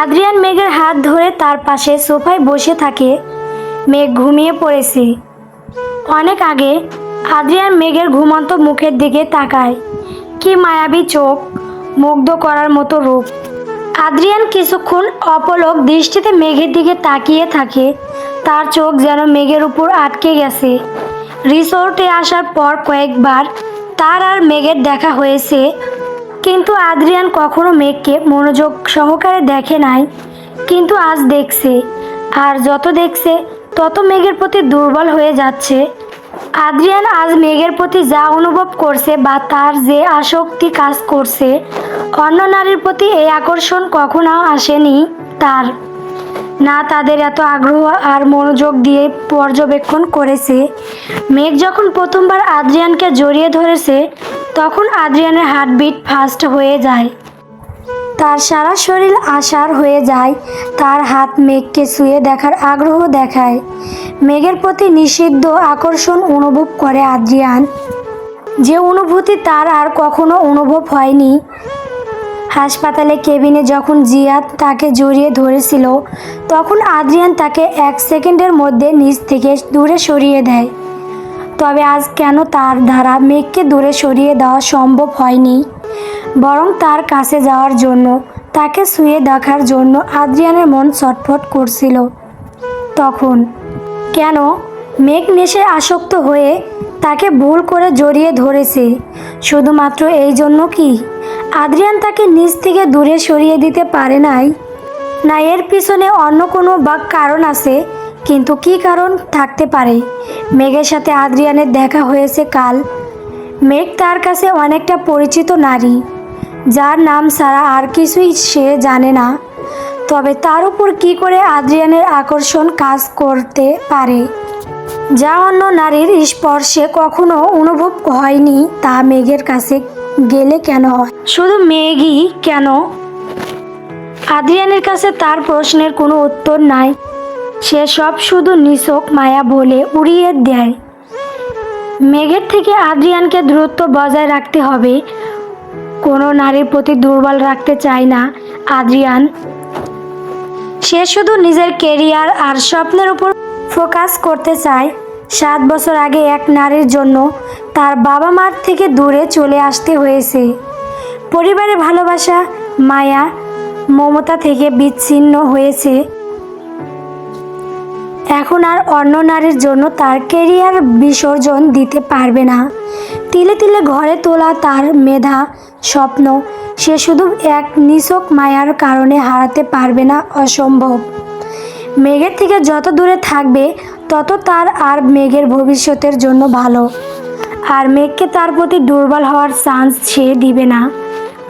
Adrian মেঘের হাত ধরে তার পাশে সোফায় বসে থাকে। মেঘ ঘুমিয়ে পড়েছে। অনেক আগে আদ্রিয়ান মেঘের ঘুমন্ত মুখের দিকে তাকায়। কি মায়াবী চোখ, মুগ্ধ করার মতো রূপ। আদ্রিয়ান কিছুক্ষণ অপলক দৃষ্টিতে মেঘের দিকে তাকিয়ে থাকে। তার চোখ যেন মেঘের উপর আটকে গেছে। রিসোর্টে আসার পর কয়েকবার তার আর মেঘের দেখা হয়েছে। কিন্তু আদ্রিয়ান কখনো মেঘকে মনোযোগ সহকারে দেখে নাই, কিন্তু আজ দেখছে। আর যত দেখছে, তত মেঘের প্রতি দুর্বল হয়ে যাচ্ছে। আদ্রিয়ান আজ মেঘের প্রতি যা অনুভব করছে বা তার যে আসক্তি কাজ করছে, অন্য নারীর প্রতি এই আকর্ষণ কখনো আসেনি তার। না তাদের এত আগ্রহ আর মনোযোগ দিয়ে পর্যবেক্ষণ করেছে। মেঘ যখন প্রথমবার আদ্রিয়ানকে জড়িয়ে ধরেছে তখন আদ্রিয়ানের হার্টবিট ফাস্ট হয়ে যায়। তার সারা শরীর আশার হয়ে যায়। তার হাত মেঘকে শুয়ে দেখার আগ্রহ দেখায়। মেঘের প্রতি নিষিদ্ধ আকর্ষণ অনুভব করে আদ্রিয়ান। যে অনুভূতি তার আর কখনো অনুভব হয়নি। হাসপাতালে কেবিনে যখন জিয়াদ তাকে জড়িয়ে ধরেছিল, তখন আদ্রিয়ান তাকে এক সেকেন্ডের মধ্যে নিচ থেকে দূরে সরিয়ে দেয়। তবে আজ কেন তার দ্বারা মেঘকে দূরে সরিয়ে দেওয়া সম্ভব হয়নি? বরং তার কাছে যাওয়ার জন্য, তাকে শুয়ে দেখার জন্য আদ্রিয়ানের মন ছটফট করছিল। তখন, কেন মেঘ নেশে আসক্ত হয়ে তাকে ভুল করে জড়িয়ে ধরেছে? শুধুমাত্র এই জন্য কি? আদ্রিয়ান তাকে নিচ থেকে দূরে সরিয়ে দিতে পারে নাই? না এর পিছনে অন্য কোনো বা কারণ আছে? কিন্তু কি কারণ থাকতে পারে? মেঘের সাথে আদ্রিয়ানের দেখা হয়েছে কাল। মেঘ তার কাছে অনেকটা পরিচিত নারী। যার নাম ছাড়া আর কিছুই সে জানে না। তবে তার উপর কি করে আদ্রিয়ানের আকর্ষণ কাজ করতে পারে? যা অন্য নারীর স্পর্শে কখনো অনুভব হয়নি তা মেঘের কাছে গেলে কেন হয়? শুধু মেঘই কেন? আদ্রিয়ানের কাছে তার প্রশ্নের কোনো উত্তর নাই। সে সব শুধু নিছক মায়া বলে উড়িয়ে দেয়। মেঘের থেকে আদ্রিয়ানকে দূরত্ব বজায় রাখতে হবে। কোনো নারীর প্রতি দুর্বল রাখতে চায় না আদ্রিয়ান। সে শুধু নিজের কেরিয়ার আর স্বপ্নের উপর ফোকাস করতে চায়। সাত বছর আগে এক নারীর জন্য তার বাবা মার থেকে দূরে চলে আসতে হয়েছে। পরিবারের ভালোবাসা, মায়া, মমতা থেকে বিচ্ছিন্ন হয়েছে। এখন আর অন্য নারীর জন্য তার কেরিয়ার বিসর্জন দিতে পারবে না। তিলে তিলে ঘরে তোলা তার মেধা, স্বপ্ন, সে শুধু এক নিছক মায়ার কারণে হারাতে পারবে না অসম্ভব। মেঘের থেকে যত দূরে থাকবে, তত তার আর মেঘের ভবিষ্যতের জন্য ভালো। আর মেঘকে তার প্রতি দুর্বল হওয়ার চান্স সে দিবে না।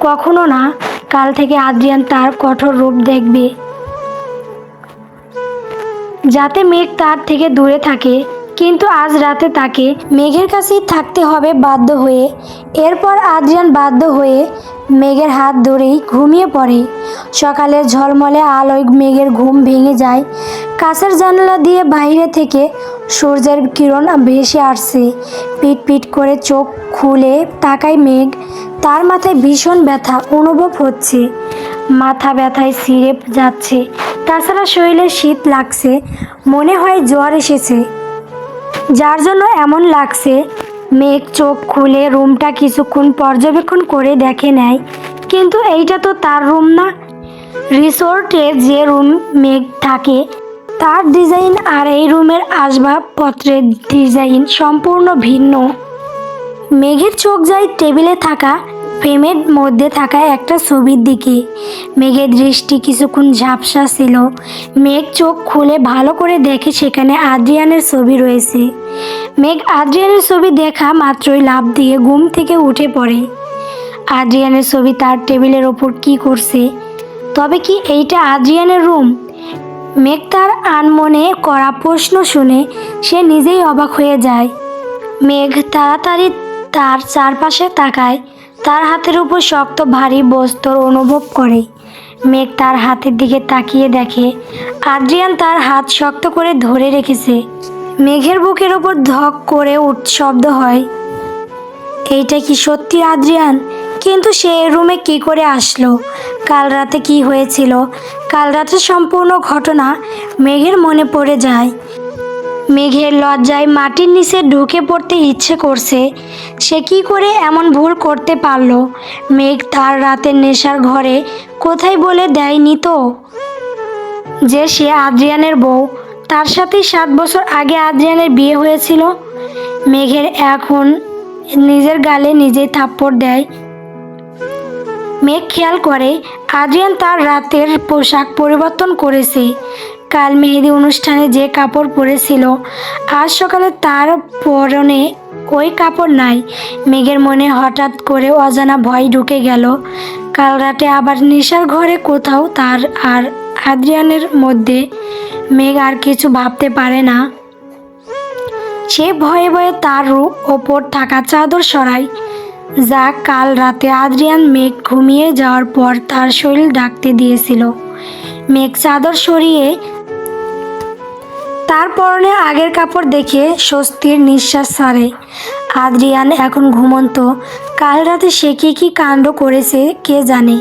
কখনো না, কাল থেকে আদ্রিয়ান তার কঠোর রূপ দেখবে। যাতে মেঘ তার থেকে দূরে থাকে, কিন্তু আজ রাতে তাকে মেঘের কাছেই থাকতে হবে বাধ্য হয়ে। এরপর আদ্রিয়ান বাধ্য হয়ে মেঘের হাত ধরেই ঘুমিয়ে পড়ে। সকালের ঝলমলে আলোয় মেঘের ঘুম ভেঙে যায়। কাছের জানালা দিয়ে বাইরে থেকে সূর্যের কিরণ ভেসে আসছে। পিট পিট করে চোখ খুলে তাকায় মেঘ। তার মাথায় ভীষণ ব্যথা অনুভব হচ্ছে। মাথা ব্যথায় ছিঁড়ে যাচ্ছে। তাছাড়া শরীরে শীত লাগছে, মনে হয় জ্বর এসেছে। যার জন্য এমন লাগছে, মেঘ চোখ খুলে রুমটা কিছুক্ষণ পর্যবেক্ষণ করে দেখে নেয়, কিন্তু এইটা তো তার রুম না। রিসোর্টে যে রুম মেঘ থাকে, তার ডিজাইন আর এই রুমের আসবাবপত্রের ডিজাইন সম্পূর্ণ ভিন্ন। মেঘের চোখ যায় টেবিলে থাকা ফ্রেমের মধ্যে থাকা একটা ছবির দিকে। মেঘের দৃষ্টি কিছুক্ষণ ঝাপসা ছিল। মেঘ চোখ খুলে ভালো করে দেখে সেখানে আদ্রিয়ানের ছবি রয়েছে। মেঘ আদ্রিয়ানের ছবি দেখা মাত্রই লাভ দিয়ে ঘুম থেকে উঠে পড়ে। আদ্রিয়ানের ছবি তার টেবিলের ওপর কি করছে? তবে কি এইটা আদ্রিয়ানের রুম? মেঘ তার আনমনে করা প্রশ্ন শুনে সে নিজেই অবাক হয়ে যায়। মেঘ তাড়াতাড়ি তার চারপাশে তাকায়। তার হাতের উপর শক্ত ভারী বস্তুর অনুভব করে। মেঘ তার হাতের দিকে তাকিয়ে দেখে। আদ্রিয়ান তার হাত শক্ত করে ধরে রেখেছে। মেঘের বুকের ওপর ধক করে উঠ শব্দ হয়। এইটা কি সত্যি আদ্রিয়ান? কিন্তু সে রুমে কি করে আসলো? কাল রাতে কি হয়েছিল? কাল রাতে সম্পূর্ণ ঘটনা মেঘের মনে পড়ে যায়। মেঘের লজ্জায় মাটির নিচে ঢুকে পড়তে ইচ্ছে করছে। সে কি করে এমন ভুল করতে পারল? মেঘ তার রাতের নেশার ঘরে কোথায় বলে দেয়নি তো? যে সে আদ্রিয়ানের বউ, তার সাথে সাত বছর আগে আদ্রিয়ানের বিয়ে হয়েছিল। মেঘের এখন নিজের গালে নিজেই থাপ্পড় দেয়। মেঘ খেয়াল করে, আদ্রিয়ান তার রাতের পোশাক পরিবর্তন করেছে। কাল মেহেদি অনুষ্ঠানে যে কাপড় পরেছিল, আজ সকালে তার পরনে ওই কাপড় নাই। মেঘের মনে হঠাৎ করে অজানা ভয় ঢুকে গেল। কাল রাতে আবার নেশার ঘরে কোথাও তার আর আদ্রিয়ানের মধ্যে মেঘ আর কিছু ভাবতে পারে না। সে ভয়ে ভয়ে তার ওপর থাকা চাদর সরায়। যা কাল রাতে আদ্রিয়ান মেঘ ঘুমিয়ে যাওয়ার পর তার শরীর ডাকতে দিয়েছিল। মেঘ চাদর সরিয়ে তার পরনে আগের কাপড় দেখে স্বস্তির নিঃশ্বাস ছাড়ে। আদ্রিয়ান এখন ঘুমন্ত। কাল রাতে সে কি কি কাণ্ড করেছে কে জানে।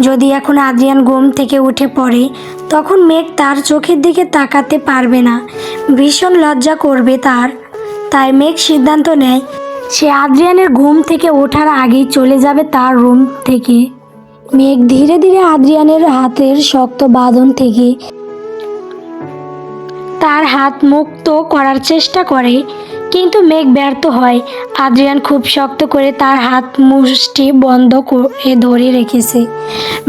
যদি এখন আদ্রিয়ান ঘুম থেকে উঠে পড়ে, তখন মেঘ তার চোখের দিকে তাকাতে পারবে না। ভীষণ লজ্জা করবে তার। তাই মেঘ সিদ্ধান্ত নেয়, সে আদ্রিয়ানের ঘুম থেকে ওঠার আগেই চলে যাবে তার রুম থেকে। মেঘ ধীরে ধীরে আদ্রিয়ানের হাতের শক্ত বাঁধন থেকে তার হাত মুক্ত করার চেষ্টা করে, কিন্তু মেঘ ব্যর্থ হয়। আদ্রিয়ান খুব শক্ত করে তার হাত মুষ্টি বন্ধ করে ধরে রেখেছে।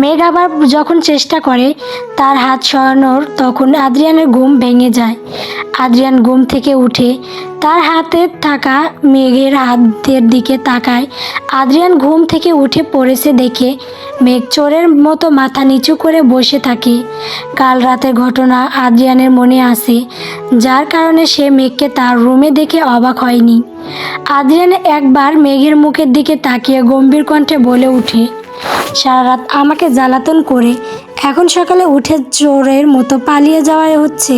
মেঘ আবার যখন চেষ্টা করে তার হাত সরানোর, তখন আদ্রিয়ানের ঘুম ভেঙে যায়। আদ্রিয়ান ঘুম থেকে উঠে তার হাতে থাকা মেঘের হাতের দিকে তাকায়। আদ্রিয়ান ঘুম থেকে উঠে পড়েছে দেখে মেঘ চোরের মতো মাথা নিচু করে বসে থাকে। কাল রাতের ঘটনা আদ্রিয়ানের মনে আসে যার কারণে সে মেঘকে তার রুমে দেখে অবাক হয়নি। আদ্রিয়ান একবার মেঘের মুখের দিকে তাকিয়ে গম্ভীর কণ্ঠে বলে উঠে সারা রাত আমাকে জ্বালাতন করে, এখন সকালে উঠে চোরের মতো পালিয়ে যাওয়াই হচ্ছে।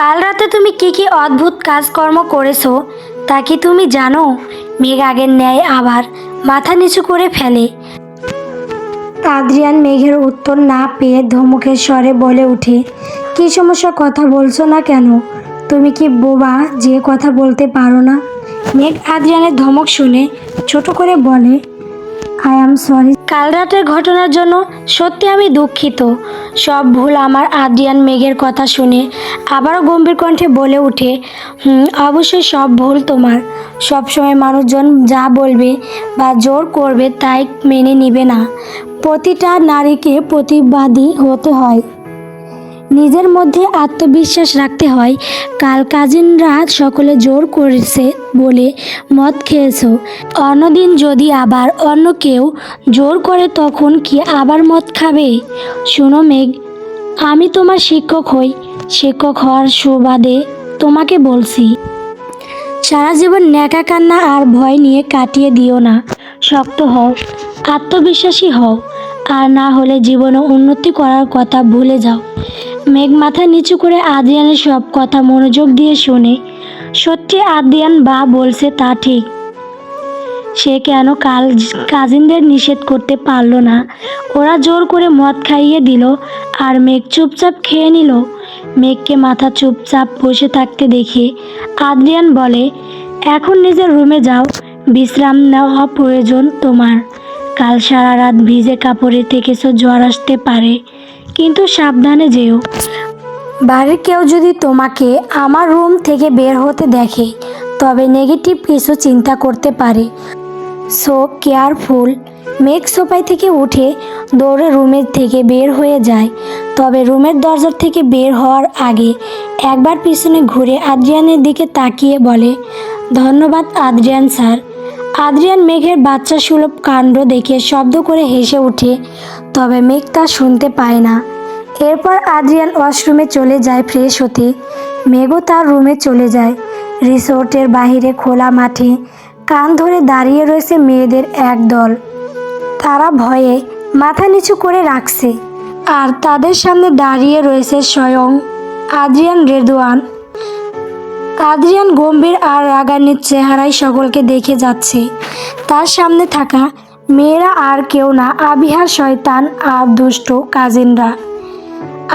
কাল রাতে তুমি কি কি অদ্ভুত কাজকর্ম করেছ, তা কি তুমি জানো? মেঘ আগের ন্যায় আবার মাথা নিচু করে ফেলে। আদ্রিয়ান মেঘের উত্তর না পেয়ে ধমকের স্বরে বলে উঠে, কি সমস্যা? কথা বলছো না কেন? তুমি কি বোবা যে কথা বলতে পারো না? মেঘ আদ্রিয়ানের ধমক শুনে ছোট করে বলে আই অ্যাম সরি কাল রাতের ঘটনার জন্য সত্যি আমি দুঃখিত। সব ভুল আমার আদ্রিয়ান মেঘের কথা শুনে আবারও গম্ভীর কণ্ঠে বলে উঠে "হুম, অবশ্যই সব ভুল তোমার। সব সময় মানুষজন যা বলবে বা জোর করবে তাই মেনে নিবে না। প্রতিটা নারীকে প্রতিবাদী হতে হয়। নিজের মধ্যে আত্মবিশ্বাস রাখতে হয়। কাল কাজিনরা সকলে জোর করেছে বলে মদ খেয়েছো। অন্যদিন যদি আবার অন্য কেউ জোর করে, তখন কি আবার মদ খাবে? শোনো মেঘ, আমি তোমার শিক্ষক হই। শিক্ষক হওয়ার সুবাদে তোমাকে বলছি। সারা জীবন ন্যাকা কান্না আর ভয় নিয়ে কাটিয়ে দিও না। শক্ত হও, আত্মবিশ্বাসী হও। আর না হলে জীবনে উন্নতি করার কথা ভুলে যাও। মেঘ মাথা নিচু করে আদিয়ানের সব কথা মনোযোগ দিয়ে শুনে। সত্যি আদিয়ান বা বলছে তা ঠিক। সে কেন কাল কাজিনদের নিষেধ করতে পারল না। ওরা জোর করে মদ খাইয়ে দিল আর মেঘ চুপচাপ খেয়ে নিল। মেঘকে মাথা চুপচাপ বসে থাকতে দেখে আদ্রিয়ান বলে, এখন নিজের রুমে যাও, বিশ্রাম নেওয়া প্রয়োজন তোমার। কাল সারা রাত ভিজে কাপড়ে থেকেছো, জ্বর আসতে পারে। কিন্তু সাবধানে যেও। বাড়ির কেউ যদি তোমাকে আমার রুম থেকে বের হতে দেখে, তবে নেগেটিভ কিছু চিন্তা করতে পারে। So careful. মেঘ সোপাই থেকে উঠে দৌড়ে রুমের থেকে বের হয়ে যায়। তবে রুমের দরজার থেকে বের হওয়ার আগে একবার পিছনে ঘুরে আদ্রিয়ানের দিকে তাকিয়ে বলে, ধন্যবাদ আদ্রিয়ান স্যার। আদ্রিয়ান মেঘের বাচ্চা সুলভ কাণ্ড দেখে শব্দ করে হেসে ওঠে তবে মেঘ তা শুনতে পায় না। এরপর আদ্রিয়ান ওয়াশরুমে চলে যায় ফ্রেশ হতে। মেঘও তার রুমে চলে যায়। রিসোর্টের বাইরে খোলা মাঠে কান ধরে দাঁড়িয়ে রয়েছে মেয়েদের এক দল তারা ভয়ে মাথা নিচু করে রাখছে। আর তাদের সামনে দাঁড়িয়ে রয়েছে স্বয়ং আদ্রিয়ান রেদওয়ান আদ্রিয়ান গম্ভীর আর রাগান্বিত চেহারায় সকলকে দেখে যাচ্ছে। তার সামনে থাকা মেয়েরা আর কেউ না আবিহার শয়তান আর দুষ্ট কাজিনরা।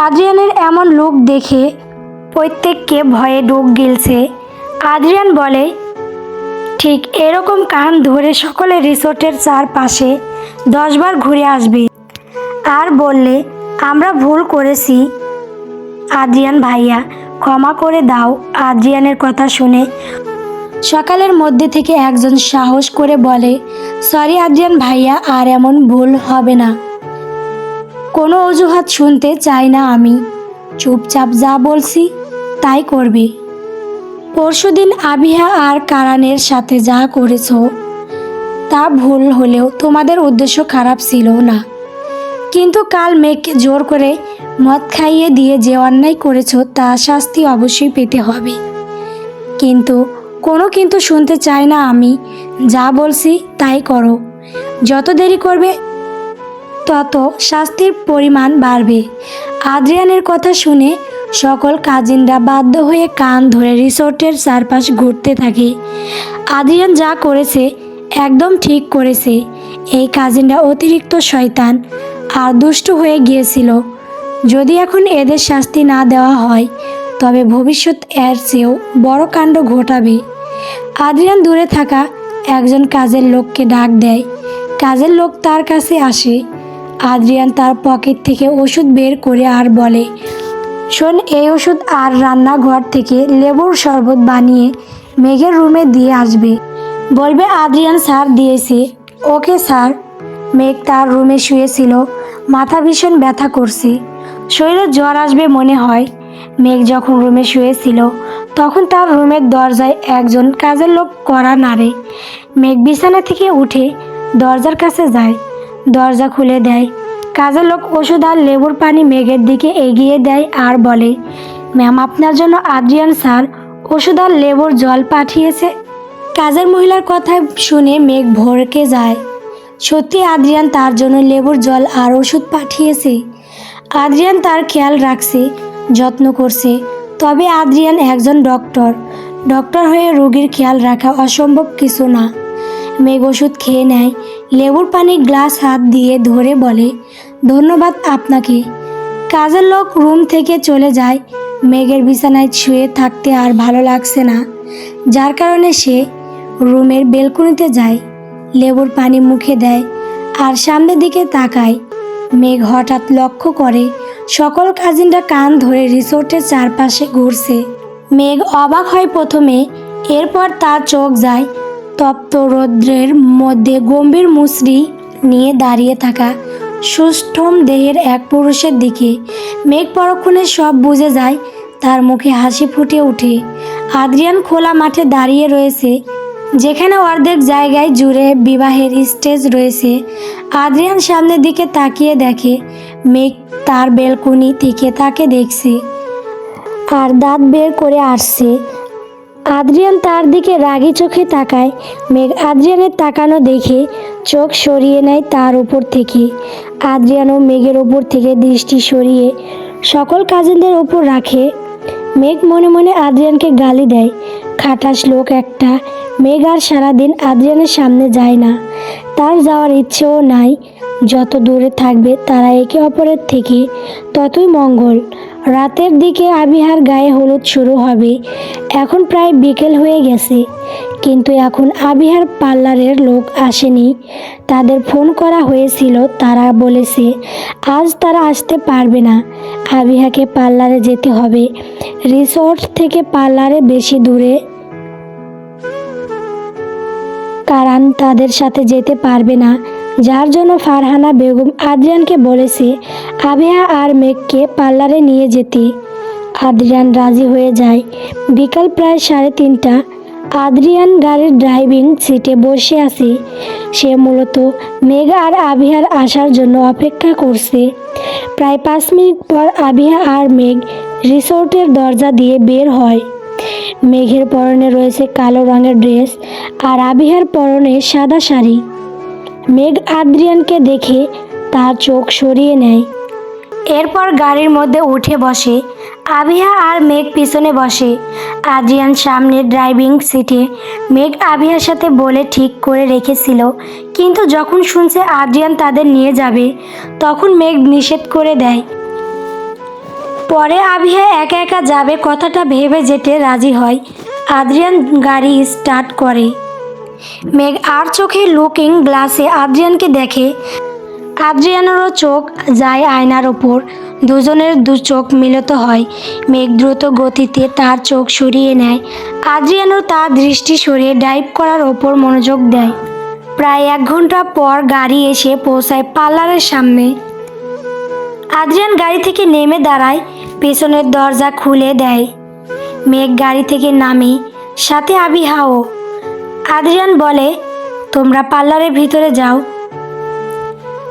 আদ্রিয়ানের এমন লোক দেখে প্রত্যেককে ভয়ে ডুব গিলছে। আদ্রিয়ান বলে, ঠিক এরকম কান ধরে সকলে রিসোর্টের চারপাশে দশবার ঘুরে আসবে। আর বললে, আমরা ভুল করেছি। আদ্রিয়ান ভাইয়া ক্ষমা করে দাও, আদ্রিয়ানের কথা শুনে। সকালের মধ্যে থেকে একজন সাহস করে বলে, সরি আদ্রিয়ান ভাইয়া, আর এমন ভুল হবে না। কোনো অজুহাত শুনতে চাই না আমি। চুপচাপ যা বলছি, তাই করবে। পরশুদিন আবিহা আর কারানের সাথে যা করেছ, তা ভুল হলেও তোমাদের উদ্দেশ্য খারাপ ছিল না। কিন্তু কাল মেঘকে জোর করে মদ খাইয়ে দিয়ে যে অন্যায় করেছ, তা শাস্তি অবশ্যই পেতে হবে। কিন্তু কোনো কিন্তু শুনতে চাই না আমি। যা বলছি তাই করো। যত দেরি করবে, তত শাস্তির পরিমাণ বাড়বে। আদ্রিয়ানের কথা শুনে সকল কাজিনরা বাধ্য হয়ে কান ধরে রিসোর্টের চারপাশ ঘুরতে থাকে। আদ্রিয়ান যা করেছে, একদম ঠিক করেছে। এই কাজিনরা অতিরিক্ত শয়তান। আর দুষ্ট হয়ে গিয়েছিল। যদি এখন এদের শাস্তি না দেওয়া হয়, তবে ভবিষ্যৎ এর চেয়েও বড় কাণ্ড ঘটাবে। আদ্রিয়ান দূরে থাকা একজন কাজের লোককে ডাক দেয়। কাজের লোক তার কাছে আসে। আদ্রিয়ান তার পকেট থেকে ওষুধ বের করে আর বলে, শোন, এই ওষুধ আর রান্নাঘর থেকে লেবুর শরবত বানিয়ে মেঘের রুমে দিয়ে আসবে। বলবে, আদ্রিয়ান স্যার দিয়েছে। Okay sir. মেঘ তার রুমে শুয়েছিল। মাথা ভীষণ ব্যথা করছে। শরীরে জ্বর আসবে মনে হয়। মেঘ যখন রুমে শুয়েছিল, তখন তার রুমের দরজায় একজন কাজের লোক করা নাড়ে। মেঘ বিছানা থেকে উঠে দরজার কাছে যায়। দরজা খুলে দেয়। কাজের লোক ওষুধ আর লেবুর পানি মেঘের দিকে এগিয়ে দেয় আর বলে, ম্যাম, আপনার জন্য আদ্রিয়ান স্যার ওষুধ আর লেবুর জল পাঠিয়েছে। কাজের মহিলার কথা শুনে মেঘ ভরকে যায়। সত্যি আদ্রিয়ান তার জন্য লেবুর জল আর ওষুধ পাঠিয়েছে। আদ্রিয়ান তার খেয়াল রাখছে, যত্ন করছে। তবে আদ্রিয়ান একজন ডক্টর। ডক্টর হয়ে রোগীর খেয়াল রাখা অসম্ভব কিছু না। মেঘ ওষুধ খেয়ে নেয়, লেবুর পানি গ্লাস হাত দিয়ে ধরে বলে, ধন্যবাদ আপনাকে। কাজের লোক রুম থেকে চলে যায়। মেঘের বিছানায় শুয়ে থাকতে আর ভালো লাগছে না। যার কারণে সে রুমের বেলকুনিতে যায়। লেবুর পানি মুখে দেয় আর সামনের দিকে তাকায়। মেঘ হঠাৎ লক্ষ্য করে, সকল কাজিনরা কান ধরে রিসোর্টের চারপাশে ঘুরছে। মেঘ অবাক হয় প্রথমে, এরপর তার চোখ যায়। তপ্ত রৌদ্রের মধ্যে গম্ভীর মুচড়ি নিয়ে দাঁড়িয়ে থাকা সুষ্ঠম দেহের এক পুরুষের দিকে, মেঘ পরক্ষণে সব বুঝে যায়, তার মুখে হাসি ফুটে ওঠে। আদ্রিয়ান খোলা মাঠে দাঁড়িয়ে রয়েছে যেখানে অর্ধেক জায়গায় জুড়ে বিবাহের স্টেজ রয়েছে, আদ্রিয়ান সামনের দিকে তাকিয়ে দেখে, মেঘ তার বেলকুনি থেকে তাকে দেখছে আর দাঁত বের করে আসছে। আদ্রিয়ান তার দিকে রাগী চোখে তাকায়, মেঘ আদ্রিয়ানের তাকানো দেখে চোখ সরিয়ে নেয় তার উপর থেকে। আদ্রিয়ানও মেঘের উপর থেকে দৃষ্টি সরিয়ে সকল কাজিনদের উপর রাখে। মেঘ মনে মনে আদ্রিয়ানকে গালি দেয় খাটাস লোক একটা। মেঘ আর সারাদিন আদ্রিয়ানের সামনে যায় না। তার যাওয়ার ইচ্ছেও নাই। যত দূরে থাকবে তারা একে অপরের থেকে ততই মঙ্গল। রাতের দিকে আবিহার গায়ে হলুদ শুরু হবে। এখন প্রায় বিকেল হয়ে গেছে। কিন্তু এখন আবিহার পার্লারের লোক আসেনি। তাদের ফোন করা হয়েছিল, তারা বলেছে, আজ তারা আসতে পারবে না। আবিহাকে পার্লারে যেতে হবে। রিসোর্ট থেকে পার্লারে বেশি দূরে। কারণ তাদের সাথে যেতে পারবে না। যার জন্য ফারহানা বেগম আদ্রিয়ানকে বলেছে আবেহা আর মেঘকে পার্লারে নিয়ে যেতে। আদ্রিয়ান রাজি হয়ে যায়। বিকাল প্রায় সাড়ে তিনটা। আদ্রিয়ান গাড়ির ড্রাইভিং সিটে বসে আছে। সে মূলত মেঘ আর আবিহার আসার জন্য অপেক্ষা করছে। প্রায় পাঁচ মিনিট পর আবিহা আর মেঘ রিসোর্টের দরজা দিয়ে বের হয়। মেঘের পরনে রয়েছে কালো রঙের ড্রেস আর আবিহার পরনে সাদা শাড়ি। মেঘ আদ্রিয়ানকে দেখে তার চোখ সরিয়ে নেয়। এরপর গাড়ির মধ্যে উঠে বসে আবিহা আর মেঘ পিছনে বসে। আদ্রিয়ান সামনে ড্রাইভিং সিটে মেঘ আবিহার সাথে বলে ঠিক করে রেখেছিল, কিন্তু যখন শুনছে আদ্রিয়ান তাদের নিয়ে যাবে, তখন মেঘ নিষেধ করে দেয়। পরে আবিহা একা একা যাবে কথাটা ভেবে যেতে রাজি হয়। আদ্রিয়ান গাড়ি স্টার্ট করে। মেঘ আর চোখে লুকিং গ্লাসে আদ্রিয়ানকে দেখে। আদ্রিয়ানেরও চোখ যায় আয়নার ওপর। দুজনের দু চোখ মিলিত হয়। মেঘ দ্রুত গতিতে তার চোখ সরিয়ে নেয়। আদ্রিয়ানও তার দৃষ্টি সরিয়ে ডাইভ করার ওপর মনোযোগ দেয়। প্রায় এক ঘণ্টা পর গাড়ি এসে পৌঁছায় পার্লারের সামনে। আদ্রিয়ান গাড়ি থেকে নেমে দাঁড়ায়। পেছনের দরজা খুলে দেয়। মেঘ গাড়ি থেকে নামে। সাথে আবিহাও আদ্রিয়ান বলে, তোমরা পার্লারের ভিতরে যাও।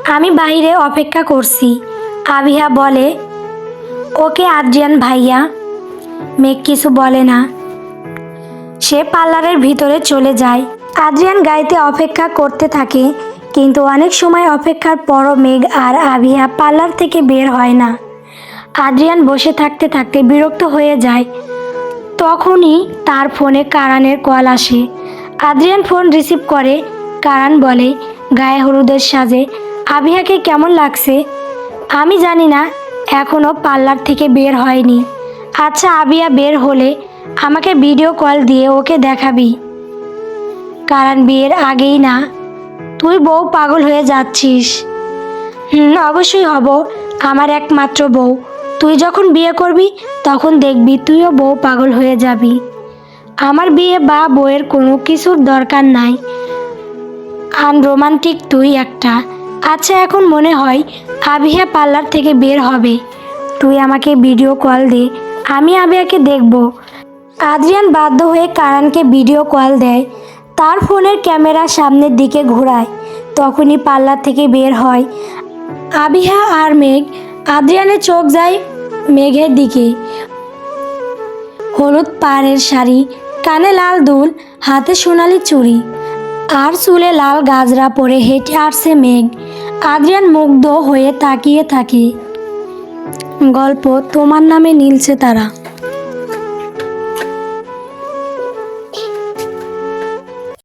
আমি বাইরে অপেক্ষা করছি। আবিহা বলে, ওকে আদ্রিয়ান ভাইয়া, মেঘ কিছু বলে না। সে পার্লারের ভিতরে চলে যায়। আদ্রিয়ান গাড়িতে অপেক্ষা করতে থাকে, কিন্তু অনেক সময় অপেক্ষার পরও মেঘ আর আবিহা পার্লার থেকে বের হয় না। আদ্রিয়ান বসে থাকতে থাকতে বিরক্ত হয়ে যায়। তখনই তার ফোনে কারানের কল আসে। আদ্রিয়ান ফোন রিসিভ করে। কারান বলে, গায়ে হলুদের সাজে। আবিহাকে কেমন লাগছে? আমি জানি না। এখনও পার্লার থেকে বের হয়নি। আচ্ছা আবিয়া বের হলে আমাকে ভিডিও কল দিয়ে ওকে দেখাবি। কারণ বিয়ের আগেই না। তুই বউ পাগল হয়ে যাচ্ছিস? হুম, অবশ্যই হব। আমার একমাত্র বউ। তুই যখন বিয়ে করবি, তখন দেখবি তুইও বউ পাগল হয়ে যাবি। আমার বিয়ে বা বউয়ের কোনো কিছুর দরকার নাই। আনরোমান্টিক তুই একটা। আচ্ছা এখন মনে হয় আবিহা পার্লার থেকে বের হবে। তুই আমাকে ভিডিও কল দে, আমি আবিয়াকে দেখব। আদ্রিয়ান বাধ্য হয়ে কারানকে ভিডিও কল দেয়। তার ফোনের ক্যামেরা সামনের দিকে ঘোরায়। তখনই পার্লার থেকে বের হয়। আবিহা আর মেঘ, আদ্রিয়ানের চোখ যায় মেঘের দিকে। হলুদ পাড়ের শাড়ি কানে লাল দুল, হাতে সোনালি চুড়ি। আর চুলে লাল গাজরা পরে হেঁটে আসছে মেঘ। আদ্রিয়ান মুগ্ধ হয়ে তাকিয়ে থাকে। গল্প তোমার নামে নীলছে তারা।